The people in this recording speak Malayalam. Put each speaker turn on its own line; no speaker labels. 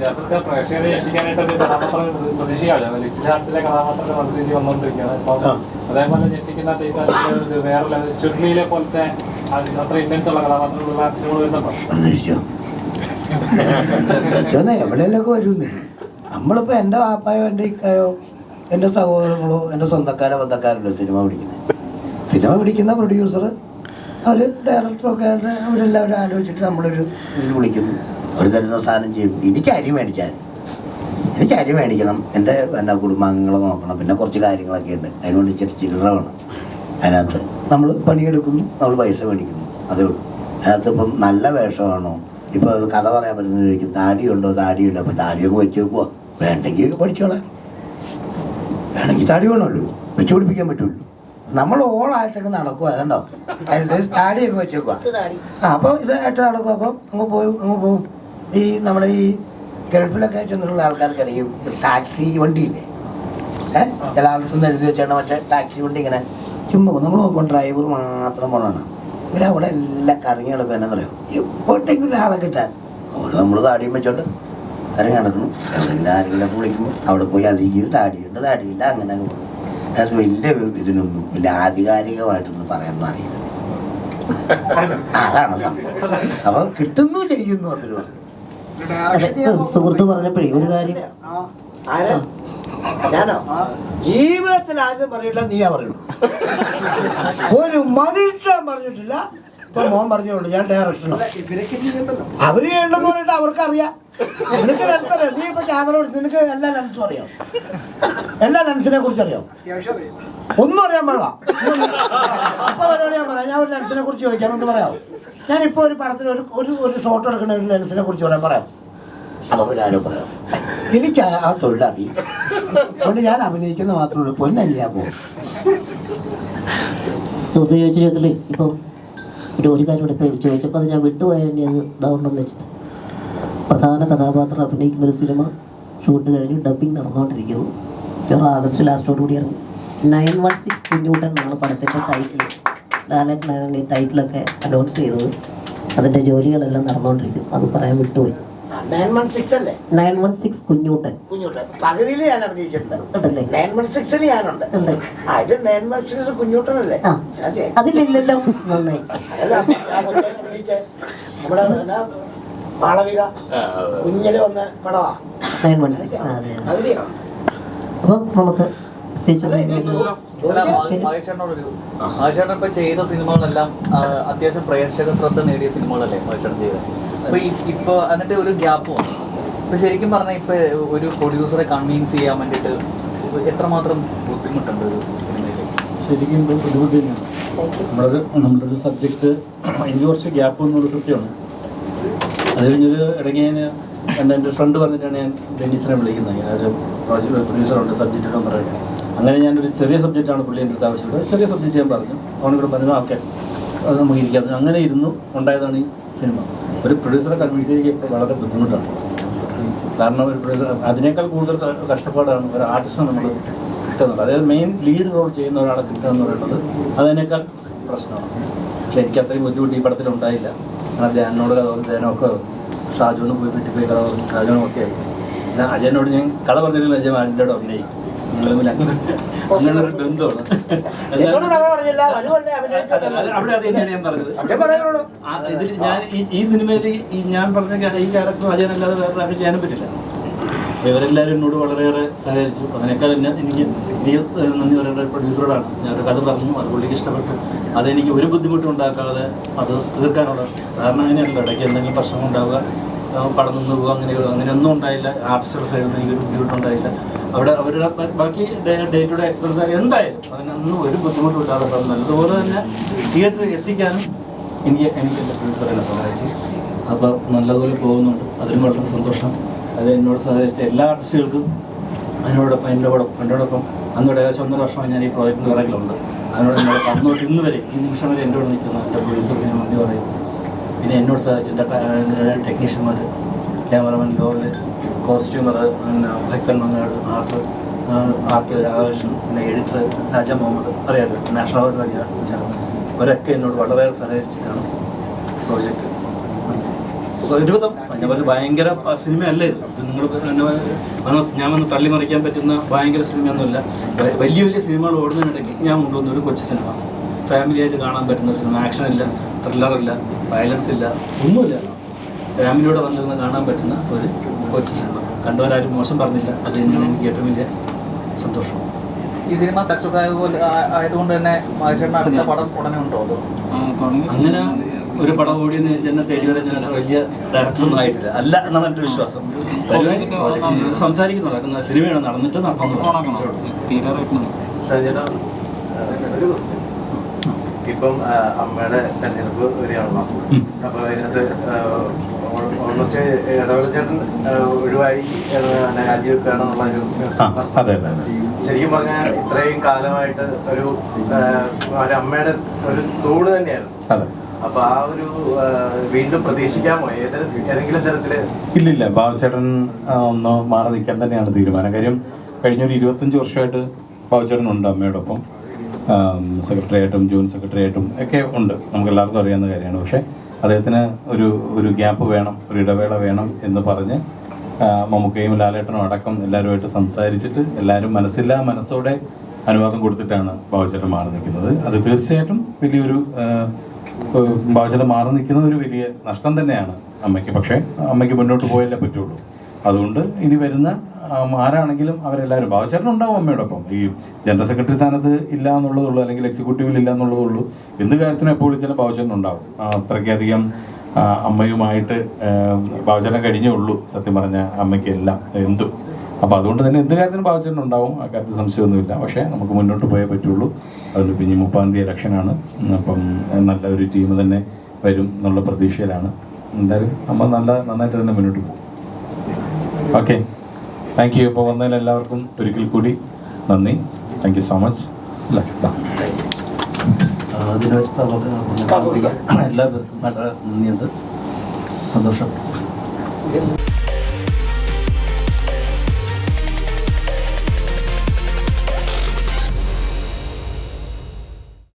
പ്രേക്ഷകരെ നമ്മളിപ്പോ ഒരു കഥാപാത്രം പ്രതീക്ഷയാണ് ലിറ്റിൽ കഥാപാത്രത്തെ അതേപോലെ വേറെ അത്ര ഉള്ള
വരുന്നേ എന്റെ വാപ്പായോ എന്റെ ഇക്കായോ എന്റെ സഹോദരങ്ങളോ എന്റെ സ്വന്തക്കാരോ ബന്ധക്കാരുണ്ട് സിനിമ പിടിക്കുന്നത് സിനിമ പിടിക്കുന്ന പ്രൊഡ്യൂസർ അവർ ഡയറക്ടറൊക്കെ അവരെല്ലാവരും ആലോചിച്ചിട്ട് നമ്മളൊരു ഇതിൽ വിളിക്കുന്നു. അവർ തരുന്ന സാധനം ചെയ്യും. എനിക്ക് അരി മേടിച്ചാൽ എനിക്ക് അരി മേടിക്കണം. എന്റെ എന്റെ കുടുംബാംഗങ്ങളെ നോക്കണം. പിന്നെ കുറച്ച് കാര്യങ്ങളൊക്കെ ഉണ്ട്. അതിനുവേണ്ടി ഇച്ചിരി ചില്ലറ വേണം. അതിനകത്ത് നമ്മൾ പണിയെടുക്കുന്നു. നമ്മൾ പൈസ മേടിക്കുന്നു. അതേ ഉള്ളൂ. അതിനകത്ത് ഇപ്പം നല്ല വേഷമാണോ? ഇപ്പോൾ കഥ പറയാൻ പറ്റുന്ന ചോദിക്കും താടിയുണ്ടോ താടിയുണ്ടോ അപ്പോൾ താടിയൊക്കെ വെച്ച് വെക്കുക വേണ്ടെങ്കിൽ പഠിച്ചോളാം. വേണമെങ്കിൽ താടി വേണമല്ലോ. വെച്ച് പിടിപ്പിക്കാൻ പറ്റുള്ളൂ. നമ്മൾ ഓളായിട്ടൊക്കെ നടക്കുക അതുണ്ടോ അതിൽ താടിയൊക്കെ വെച്ച് വെക്കുക ആ അപ്പോൾ ഇതായിട്ട് നടക്കുക അപ്പം അങ്ങ് പോയി അങ്ങ് പോവും. ഈ നമ്മുടെ ഈ ഗൾഫിലൊക്കെ ചെന്നിട്ടുള്ള ആൾക്കാർക്കറിയും ടാക്സി വണ്ടിയില്ലേ? ഏഹ് ചില ആൾക്കൊന്നും എഴുതി വെച്ചാണ് മറ്റേ ടാക്സി വണ്ടി ഇങ്ങനെ ചുമ്മാ നമ്മൾ നോക്കും ഡ്രൈവർ മാത്രം പോകണം ഇവരെ അവിടെ എല്ലാം കറങ്ങി നടക്കും എന്നാ പറയാം എപ്പോഴത്തേക്കും ആളെ കിട്ടാൻ. അവിടെ നമ്മൾ താടിയും വെച്ചോണ്ട് കറങ്ങി നടക്കണം എവിടെയെങ്കിലും ആരെങ്കിലും വിളിക്കുമ്പോൾ അവിടെ പോയി അതിൽ താടിയുണ്ട് താടിയില്ല അങ്ങനെ അങ്ങ് പോകും അത് വലിയ ഇതിനൊന്നും വലിയ ആധികാരികമായിട്ടൊന്നും പറയാനൊന്നും അറിയില്ല. അതാണ് സംഭവം. അപ്പൊ കിട്ടുന്നു ചെയ്യുന്നു അതിലൂടെ
അതെ സുഹൃത്ത് പറഞ്ഞപ്പോഴേ ഒരു കാര്യം.
ഞാനോ? ജീവിതത്തിൽ ആദ്യം പറയില്ല നീയാ പറയുള്ളൂ ഒരു മനുഷ്യൻ പറഞ്ഞിട്ടില്ല. ഇപ്പൊ മോൻ പറഞ്ഞോളൂ ഞാൻ ഡയറക്ഷനോ അവർ ചെയ്യേണ്ടെന്ന് പറഞ്ഞിട്ട് അവർക്കറിയാം. നിനക്ക് ലെൻസ് അറിയാം? നീ ഇപ്പൊ ക്യാമറ എടുത്ത് നിനക്ക് എല്ലാ ലെൻസും അറിയാം? എല്ലാ ലെൻസിനെ കുറിച്ച് അറിയാം? ഒന്നും അറിയാൻ പാടില്ല. അപ്പൊ പരിപാടി ഞാൻ പറയാം. ഞാൻ ഒരു ലെൻസിനെ കുറിച്ച് ചോദിക്കാം. എന്ന് പറയാം ഞാനിപ്പോ ഒരു പടത്തിന് ഒരു ഒരു ഒരു ഷോട്ട് എടുക്കുന്ന ഒരു ലെൻസിനെ കുറിച്ച് പറയാൻ പറയാം. അപ്പൊ ആരോ പറയാം. എനിക്ക് ആ- തൊഴിലറിയില്ല അതുകൊണ്ട് ഞാൻ അഭിനയിക്കുന്ന മാത്രമേ ഉള്ളൂ. പൊന്നല്ല പോകും.
സുഹൃത്ത് ചോദിച്ച ചോദ്യത്തിൽ ഇപ്പം ഒരു ഒരു കാര്യം ഇപ്പോൾ ചോദിച്ചപ്പോൾ അത് ഞാൻ വിട്ടുപോയ അത് ഇതാവുണ്ടെന്ന് വെച്ചിട്ട്. പ്രധാന കഥാപാത്രം അഭിനയിക്കുന്ന ഒരു സിനിമ ഷൂട്ട് കഴിഞ്ഞ് ഡബിങ് നടന്നുകൊണ്ടിരിക്കുന്നു. ഒരു ആഗസ്റ്റ് ലാസ്റ്റോട് കൂടി ഇറങ്ങി. നയൻ വൺ സിക്സ് കുഞ്ഞൂട്ടൻ എന്നാണ് പടത്തിന്റെ ടൈറ്റിൽ ലാലേട്ടനാണ് ഈ ടൈറ്റിലൊക്കെ അനൗൺസ് ചെയ്തത്. അതിന്റെ ജോലികളെല്ലാം നടന്നുകൊണ്ടിരിക്കും അത് പറയാൻ വിട്ടുപോയി.
നയൻ വൺ സിക്സ് അല്ലേ?
Nine one six Kunjoottan.
Kunjoottan. പകുതിയിൽ ഞാൻ അഭിനയിച്ചിട്ടുണ്ട്.
ഉണ്ടല്ലേ?
നയൻ വൺ സിക്സിൽ ഞാനുണ്ട്.
ഉണ്ട്.
ആ ഇത് നയൻ വൺ സിക്സ് കുഞ്ഞൂട്ടനല്ലേ?
ആ.
അതെ
അതിലില്ലല്ലോ. നന്നായി.
അതല്ല ആ കൊച്ചിനെ നമ്മുടെ മാളവിക കുഞ്ഞിൽ വന്ന പടവാ.
Nine one six. അതെ അതെ.
പകുതിയാണ്
അപ്പം നമുക്ക്
മഹേഷേട്ടൻ ഇപ്പൊ ചെയ്ത സിനിമകളെല്ലാം അത്യാവശ്യം പ്രേക്ഷക ശ്രദ്ധ നേടിയ സിനിമകളല്ലേ മഹേഷേട്ടൻ ചെയ്തത് അപ്പൊ ഇപ്പൊ എന്നിട്ട് ഒരു ഗ്യാപ്പ് വന്നു. ഇപ്പൊ ശരിക്കും പറഞ്ഞാൽ ഇപ്പൊ ഒരു പ്രൊഡ്യൂസറെ കൺവീൻസ് ചെയ്യാൻ വേണ്ടിട്ട് എത്രമാത്രം ബുദ്ധിമുട്ടുണ്ട് ഒരു സിനിമയിൽ
ശരിക്കും ഇത് ബുദ്ധിമുട്ട് തന്നെയാണ്. നമ്മളൊരു നമ്മുടെ സബ്ജക്റ്റ് എനിക്ക് കുറച്ച് ഗ്യാപ്പ് എന്നുള്ള സത്യമാണ്. അത് കഴിഞ്ഞൊരു ഇടയ്ക്ക് ഞാൻ എന്താ എന്റെ ഫ്രണ്ട് പറഞ്ഞിട്ടാണ് ഞാൻ ഡെന്നീസിനെ വിളിക്കുന്നത്. ഞാൻ ഒരു പ്രോജക്റ്റ് പ്രൊഡ്യൂസറുണ്ട് സബ്ജക്റ്റ് ഇടാൻ പറയുന്നത്. അങ്ങനെ ഞാനൊരു ചെറിയ സബ്ജക്റ്റാണ് പുള്ളി എന്റെ അടുത്ത് ആവശ്യപ്പെട്ടത്. ചെറിയ സബ്ജക്റ്റ് ഞാൻ പറഞ്ഞു. അവനോട് പറഞ്ഞു ഓക്കെ അത് നമുക്ക് ഇരിക്കാം. അങ്ങനെ ഇരുന്നു ഉണ്ടായതാണ് ഈ സിനിമ. ഒരു പ്രൊഡ്യൂസറെ കൺവിൻസ് ചെയ്യുക വളരെ ബുദ്ധിമുട്ടാണ്. കാരണം ഒരു പ്രൊഡ്യൂസർ അതിനേക്കാൾ കൂടുതൽ കഷ്ടപ്പാടാണ് ഒരു ആർട്ടിസ്റ്റ് നമ്മൾ കിട്ടുന്നത്. അതായത് മെയിൻ ലീഡ് റോൾ ചെയ്യുന്ന ഒരാളെ കിട്ടുക എന്ന് പറയുന്നത് അതിനേക്കാൾ പ്രശ്നമാണ്. പക്ഷെ എനിക്ക് അത്രയും ബുദ്ധിമുട്ട് ഈ പടത്തിൽ ഉണ്ടായില്ല. കാരണം ധ്യാനോട് കഥ പറഞ്ഞു ധ്യാനമൊക്കെ ഷാജുവിന് പോയി വീട്ടിൽ പോയി കഥ പറഞ്ഞു. ഷാജുവിനും ഒക്കെ ആയി. അജയനോട് ഞാൻ കഥ പറഞ്ഞിട്ടില്ല അജയൻ കൂടെ അഭിനയിക്കും. ഞങ്ങൾ തമ്മിൽ അങ്ങനെ അങ്ങനൊരു ബന്ധമാണ്
എന്നോട് കഥ പറഞ്ഞില്ല. വലുവല്ലേ അഭിനയിച്ചത്?
അത് അവിടെ അത് തന്നെയാണ് ഞാൻ പറഞ്ഞത്.
അച്ഛൻ പറയുള്ളൂ.
ആ, ഇതിൽ ഞാൻ ഈ- ഈ സിനിമയിൽ ഈ ഞാൻ പറഞ്ഞ ഈ ക്യാരക്ടർ അജയനല്ലാതെ വേറെ ആരും ചെയ്യാനും പറ്റില്ല. ഇവരെല്ലാവരും എന്നോട് വളരെയേറെ സഹകരിച്ചു. അതിനേക്കാൾ എന്നെ എനിക്ക് നീ ഏഹ്, നന്ദി പറയേണ്ട ഒരു പ്രൊഡ്യൂസറോടാണ് ഞാനൊരു കഥ പറഞ്ഞു അത് പുള്ളിക്ക് ഇഷ്ടപ്പെട്ടു. അതെനിക്ക് ഒരു ബുദ്ധിമുട്ടും ഉണ്ടാക്കാതെ അത് തീർക്കാനുള്ള കാരണം അങ്ങനെയല്ലോ ഇടയ്ക്ക് എന്തെങ്കിലും പ്രശ്നം ഉണ്ടാവുക ആ, പടം നിന്ന് പോകുക അങ്ങനെ അങ്ങനെയൊന്നും ഉണ്ടായില്ല. ആർട്ടിസ്റ്റുടെ സൈഡിൽ നിന്ന് എനിക്കൊരു ബുദ്ധിമുട്ടുണ്ടായില്ല. അവിടെ അവരുടെ ബാക്കി ഡേ ടു ഡേ എക്സ്പെൻസ് എന്തായാലും അതിനൊന്നും ഒരു ബുദ്ധിമുട്ടും ഇല്ലാതെ പടം നല്ലതുപോലെ തന്നെ തിയേറ്ററിൽ എത്തിക്കാനും എനിക്ക് എനിക്ക് എന്റെ ഫ്രണ്ട്സ് സഹായിച്ചു. അപ്പോൾ നല്ലതുപോലെ പോകുന്നുണ്ട്. അതിനും വളരെ സന്തോഷം. അത് എന്നോട് സഹകരിച്ച എല്ലാ ആർട്ടിസ്റ്റുകൾക്കും അതിനോടൊപ്പം എന്റെ കൂടെ എന്നോടൊപ്പം അന്നോട് ഏകദേശം ഒന്നര വർഷമായി ഞാൻ ഈ പ്രോജക്റ്റിന്റെ പിറകിലുണ്ട്. അതിനോട് എന്നോട് അന്നോട്ട് ഇന്ന് വരെ ഈ നിമിഷം വരെ എന്റെ കൂടെ നിൽക്കുന്ന എന്റെ പ്രൊഡ്യൂസർക്ക് ഞാൻ നന്ദി പറയും പിന്നെ എന്നോട് സഹായിച്ച എന്റെ ടെക്നീഷ്യന്മാർ ക്യാമറമാൻ ലോവൽ കോസ്റ്റ്യൂമർ പിന്നെ ഭക്തൻ മങ്ങാട് ആർട്ട് ആർട്ട് രാധാകൃഷ്ണൻ പിന്നെ എഡിറ്റർ രാജ മുഹമ്മദ് അറിയാമല്ലോ നാഷണൽ അവാർഡ് വഴി അവരൊക്കെ എന്നോട് വളരെയേറെ സഹകരിച്ചിട്ടാണ് പ്രോജക്റ്റ് ഒരുവിധം ഞാൻ പറഞ്ഞു ഭയങ്കര സിനിമ സിനിമയല്ല ഇത്? നിങ്ങൾ ഞാൻ വന്ന് തള്ളിമറിക്കാൻ പറ്റുന്ന ഭയങ്കര സിനിമയൊന്നുമില്ല. വലിയ വലിയ സിനിമകൾ ഓടുന്നതിനിടയ്ക്ക് ഞാൻ കൊണ്ടുവന്ന ഒരു കൊച്ചു സിനിമ. ഫാമിലിയായിട്ട് കാണാൻ പറ്റുന്ന ഒരു സിനിമ. ആക്ഷൻ ഇല്ല. ത്രില്ലറില്ല വയലൻസ് ഇല്ല ഒന്നുമില്ല. ഫാമിലിയോടെ വന്നിരുന്ന് കാണാൻ പറ്റുന്ന ഒരു കൊച്ചു സിനിമ കണ്ടവരാരും മോശം പറഞ്ഞില്ല. അത് തന്നെയാണ് എനിക്ക് ഏറ്റവും വലിയ സന്തോഷം.
ഈ സിനിമ സക്സസ് ആയതുപോലെ ആയതുകൊണ്ട് തന്നെ അടുത്ത പടം ഉടനെ ഉണ്ടോ
അങ്ങനെ ഒരു പടം ഓടിയെന്ന് വെച്ചാൽ എന്നെ തേടി വരെ ഞാൻ അത്ര വലിയ ഡയറക്ടറൊന്നും ആയിട്ടില്ല. അല്ല എന്നാണ് എന്റെ വിശ്വാസം. സംസാരിക്കുന്നു നടക്കുന്ന സിനിമയാണ് നടന്നിട്ട്
question. ഇപ്പം അമ്മയുടെ തെരഞ്ഞെടുപ്പ് വരികയാണല്ലോ. അപ്പൊ അതിനകത്ത് ഓൾമോസ്റ്റ് ഇടവേളച്ചേട്ടൻ ഒഴിവായി രാജിവെക്കുകയാണെന്നുള്ള ഒരു. ശരിക്കും പറഞ്ഞാൽ ഇത്രയും കാലമായിട്ട് ഒരു അമ്മയുടെ ഒരു തോട് തന്നെയായിരുന്നു. അപ്പൊ ആ ഒരു വീണ്ടും പ്രതീക്ഷിക്കാമോ? ഏത് ഏതെങ്കിലും തരത്തിൽ?
ഇല്ലില്ല ബാബുചേട്ടൻ ഒന്ന് മാറി നിൽക്കാൻ തന്നെയാണ് തീരുമാനം. കാര്യം കഴിഞ്ഞൊരു ഇരുപത്തഞ്ച് വർഷമായിട്ട് ബാബുചേട്ടൻ ഉണ്ട് അമ്മയോടൊപ്പം. സെക്രട്ടറി ആയിട്ടും ജോയിന്റ് സെക്രട്ടറി ആയിട്ടും ഒക്കെ ഉണ്ട്. നമുക്ക് എല്ലാവർക്കും അറിയാവുന്ന കാര്യമാണ്. പക്ഷേ അദ്ദേഹത്തിന് ഒരു ഒരു ഗ്യാപ്പ് വേണം ഒരു ഇടവേള വേണം എന്ന് പറഞ്ഞ് മമ്മൂക്കയും ലാലേട്ടനും അടക്കം എല്ലാവരുമായിട്ട് സംസാരിച്ചിട്ട് എല്ലാവരും മനസ്സില്ലാ മനസ്സോടെ അനുവാദം കൊടുത്തിട്ടാണ് ബാബുചേട്ടൻ മാറി നിൽക്കുന്നത്. അത് തീർച്ചയായിട്ടും വലിയൊരു ബാബുചേട്ടൻ മാറി നിൽക്കുന്നത് ഒരു വലിയ നഷ്ടം തന്നെയാണ് അമ്മയ്ക്ക്. പക്ഷേ അമ്മയ്ക്ക് മുന്നോട്ട് പോയല്ലേ പറ്റുള്ളൂ. അതുകൊണ്ട് ഇനി വരുന്ന ആരാണെങ്കിലും അവരെല്ലാവരും ബാബുചേട്ടൻ ഉണ്ടാവും അമ്മയോടൊപ്പം. ഈ ജനറൽ സെക്രട്ടറി സ്ഥാനത്ത് ഇല്ല എന്നുള്ളതുള്ളൂ അല്ലെങ്കിൽ എക്സിക്യൂട്ടീവിൽ ഇല്ല എന്നുള്ളതുള്ളൂ എന്ത് കാര്യത്തിനും എപ്പോൾ വിളിച്ചാലും ബാബുചേട്ടൻ ഉണ്ടാവും. അത്രയ്ക്കധികം അമ്മയുമായിട്ട് ബാബുചേട്ടൻ കഴിഞ്ഞേ ഉള്ളൂ സത്യം പറഞ്ഞ അമ്മയ്ക്ക് എല്ലാം എന്തും. അപ്പോൾ അതുകൊണ്ട് തന്നെ എന്ത് കാര്യത്തിനും ബാബുചേട്ടൻ ഉണ്ടാവും ആ കാര്യത്തിൽ സംശയമൊന്നുമില്ല. പക്ഷേ നമുക്ക് മുന്നോട്ട് പോയേ പറ്റുള്ളൂ. അതുകൊണ്ട് പിന്നെ മുപ്പാം തീയതി ഇലക്ഷനാണ്. അപ്പം നല്ല ഒരു ടീം തന്നെ വരും എന്നുള്ള പ്രതീക്ഷയിലാണ്. എന്തായാലും അമ്മ നല്ല നന്നായിട്ട് തന്നെ മുന്നോട്ട് പോകും. ഓക്കെ താങ്ക് യു ഇപ്പോൾ വന്നതിൽ എല്ലാവർക്കും ഒരിക്കൽ കൂടി നന്ദി. താങ്ക് യു സോ മച്ച് അല്ലേ.
എല്ലാവർക്കും നല്ല നന്ദിയുണ്ട്. സന്തോഷം.